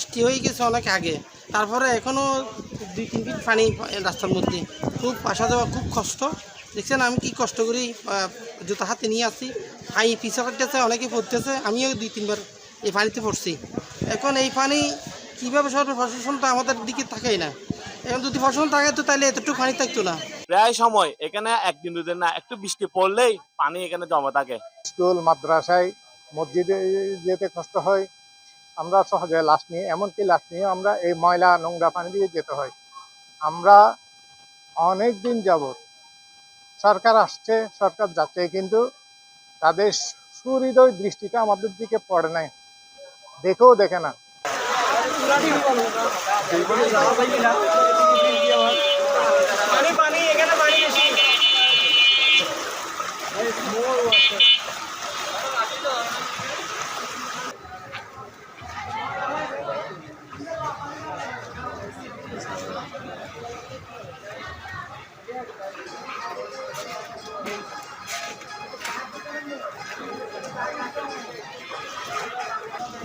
বৃষ্টি হয়ে গেছে অনেক আগে। তারপরে এখনও দুই তিন ফিট পানি রাস্তার মধ্যে। খুব আসা যাওয়া খুব কষ্ট। দেখছেন আমি কি কষ্ট করি? জুতা হাতে নিয়ে আসি পানি পিছা কাটতেছে অনেকে পড়তেছে। আমিও দুই তিনবার এই পানিতে পড়ছি। এখন এই পানি কীভাবে সরকার প্রশাসনটা আমাদের দিকে থাকেই না। এখন যদি প্রশাসন থাকে তো তাহলে এতটুকু পানি থাকতো না। প্রায় সময় এখানে একদিন দুদিন না একটু বৃষ্টি পড়লেই পানি এখানে জমা থাকে। স্কুল মাদ্রাসায় মসজিদে যেতে কষ্ট হয়। আমরা সহজে লাশ নিয়ে, এমনকি লাশ নিয়ে আমরা এই ময়লা নোংরা পানি দিয়ে যেতে হয়। আমরা অনেক দিন যাবৎ সরকার আসছে, সরকার যাচ্ছে কিন্তু তাদের সুহৃদয় দৃষ্টিটা আমাদের দিকে পড়ে নাই। দেখেও দেখে না।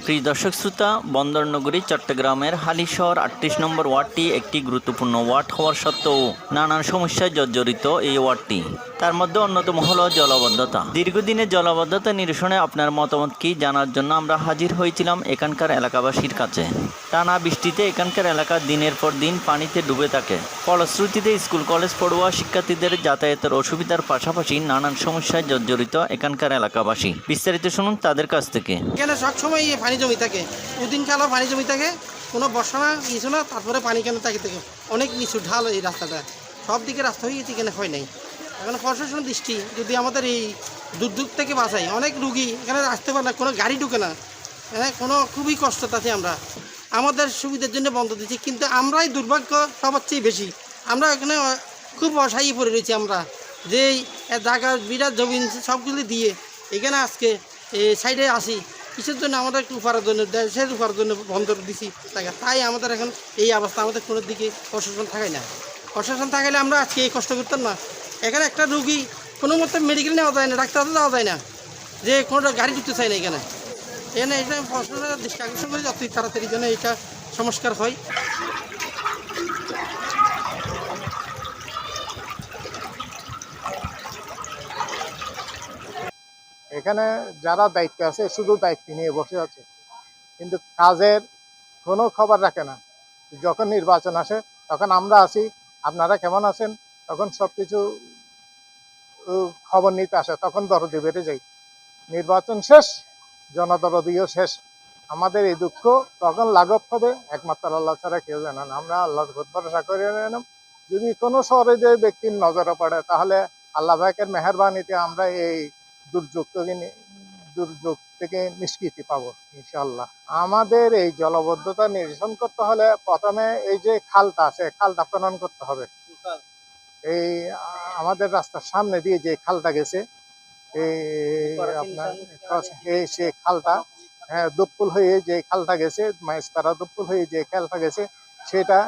প্রিয় দর্শক শ্রোতা, বন্দরনগরী, চট্টগ্রামের হালিশহর আটত্রিশ নম্বর ওয়ার্ডটি একটি গুরুত্বপূর্ণ ওয়ার্ড হওয়ার সত্ত্বেও নানান সমস্যায় জর্জরিত এই ওয়ার্ডটি। তার মধ্যে অন্যতম হলো জলবদ্ধতা। দীর্ঘদিনের জলবদ্ধতা নিরসনে আপনার মতামত কি জানার জন্য আমরা হাজির হয়েছিলাম এখানকার এলাকাবাসীর কাছে। টানা বৃষ্টিতে এখানকার এলাকা দিনের পর দিন পানিতে ডুবে থাকে। ফলশ্রুতিতে স্কুল, কলেজ, পড়ুয়া শিক্ষার্থীদের যাতায়াতের অসুবিধার পাশাপাশি নানান সমস্যায় জর্জরিত এখানকার এলাকাবাসী। বিস্তারিত শুনুন তাদের কাছ থেকে। এখানে সবসময় পানি জমি থাকে। দুদিন কালো পানি জমি থাকে। কোনো বর্ষা না, কিছু না, তারপরে পানি কেন থাকে থাকে? অনেক কিছু ঢাল এই রাস্তাটা। সব দিকে রাস্তা হয়ে গেছে, এখানে হয় নাই। এখন প্রশাসন দৃষ্টি, যদি আমাদের এই দুর্যোগ থেকে বাঁচাই, অনেক রুগী এখানে আসতে পারে না, কোনো গাড়ি ঢুকে না। হ্যাঁ কোনো খুবই কষ্ট তাতে আমরা। আমাদের সুবিধার জন্য বন্ধ দিচ্ছি কিন্তু আমরাই দুর্ভাগ্য সবার চেয়ে বেশি। আমরা এখানে খুব অসহায় পড়ে রয়েছি আমরা। যে জায়গা, বিরাট জমি সবগুলি দিয়ে এখানে আজকে সাইডে আসি। কিসের জন্য আমাদের একটু উপার্জন দেশের জন্য বন্ধ দিছি টাকা তাই আমাদের এখন এই অবস্থা, আমাদের কোনো দিকে প্রশাসন থাকায় না। প্রশাসন থাকালে আমরা আজকে এই কষ্ট করতাম না। এখানে একটা রুগী কোনো মতো মেডিকেল নেওয়া যায় না ডাক্তার যাওয়া যায় না, যে কোনো গাড়ি ঢুকতে চায় না এখানে। এখানে এটা প্রশাসনের দৃষ্টি করে তাড়াতাড়ি যেন এটা সংস্কার হয়। এখানে যারা দায়িত্বে আছে, শুধু দায়িত্ব নিয়ে বসে আছে। কিন্তু কাজের কোনো খবর রাখে না। যখন নির্বাচন আসে, তখন আমরা আছি, আপনারা কেমন আছেন? তখন সব কিছু খবর নিতে আসে, তখন দরদি বেড়ে যাই নির্বাচন শেষ, জনদরদিও শেষ। আমাদের এই দুঃখ তখন লাঘব হবে, একমাত্র আল্লাহ ছাড়া কেউ জানে না। আমরা আল্লাহর উপর ভরসা করে নিলাম যদি কোনো শহরে যে ব্যক্তির নজরে পড়ে, তাহলে আল্লাহ ভাইকের মেহরবানিতে আমরা এই দুর্যোগ থেকে দুর্যোগ থেকে নিষ্কৃতি পাবো ইনশাল্লাহ আমাদের এই জলবদ্ধতা নিরসন করতে হলে প্রথমে এই যে খালটা আছে, খালটা খনন করতে হবে। এই, আমাদের রাস্তার সামনে দিয়ে যে খালটা গেছে, এই আপনার এই সে খালটা হ্যাঁ দুপুল হয়ে যে খালটা গেছে, মাইসপাড়া দুপুল হয়ে যে খালটা গেছে, সেটা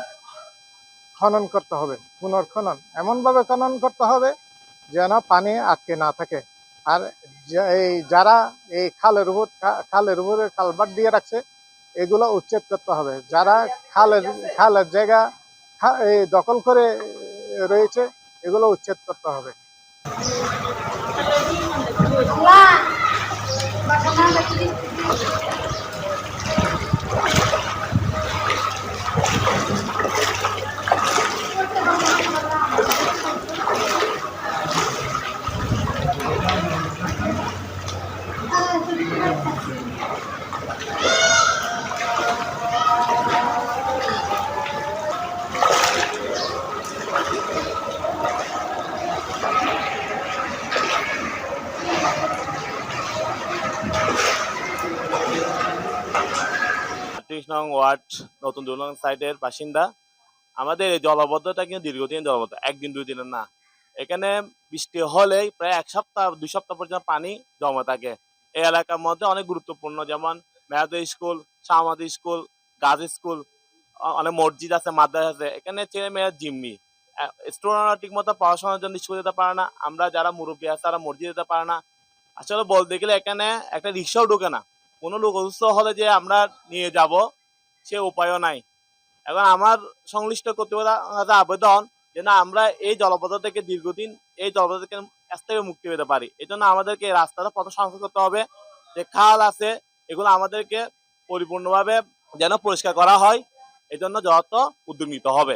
খনন করতে হবে, পুনর্খনন। এমন ভাবে খনন করতে হবে যেন পানি আটকে না থাকে। আর এই যারা এই খালের উপর খালের উপরে কালভার্ট দিয়ে রাখছে, এগুলো উচ্ছেদ করতে হবে। যারা খালের খালের জায়গা এই দখল করে রয়েছে এগুলো উচ্ছেদ করতে হবে। আটত্রিশ নং ওয়ার্ড নতুন দুই নং সাইডের বাসিন্দা। আমাদের এই জলবদ্ধতা কিন্তু দীর্ঘদিন জলবদ্ধ একদিন দুই দিনের না। এখানে বৃষ্টি হলেই প্রায় এক সপ্তাহ, দুই সপ্তাহ পর্যন্ত পানি জমা থাকে। এই এলাকার মধ্যে অনেক গুরুত্বপূর্ণ, যেমন মেয়াদ স্কুল শাহমাদ স্কুল, গাজ স্কুল অনেক মসজিদ আছে, মাদ্রাসা আছে। এখানে ছেলে মেয়েরা জিম্মি স্টুডেন্টরা ঠিক মতো পড়াশোনার জন্য স্কুল যেতে পারে না। আমরা যারা মুরব্বী আছে, তারা মসজিদ যেতে পারে না। আসলে বলতে গেলে এখানে একটা রিক্সাও ঢোকে না। কোনো লোক অসুস্থ হলে যে আমরা নিয়ে যাব, সে উপায়ও নাই। এখন আমার সংশ্লিষ্ট কর্তৃপক্ষের কাছে আবেদন যে না, আমরা এই জলপথ থেকে দীর্ঘদিন এই জলপথ থেকে থেকে মুক্তি পেতে পারি। এই জন্য আমাদেরকে রাস্তাটা পথ সংস্কার করতে হবে। যে খাল আছে, এগুলো আমাদেরকে পরিপূর্ণভাবে যেন পরিষ্কার করা হয় এই জন্য যত উদ্যোগ নিতে হবে।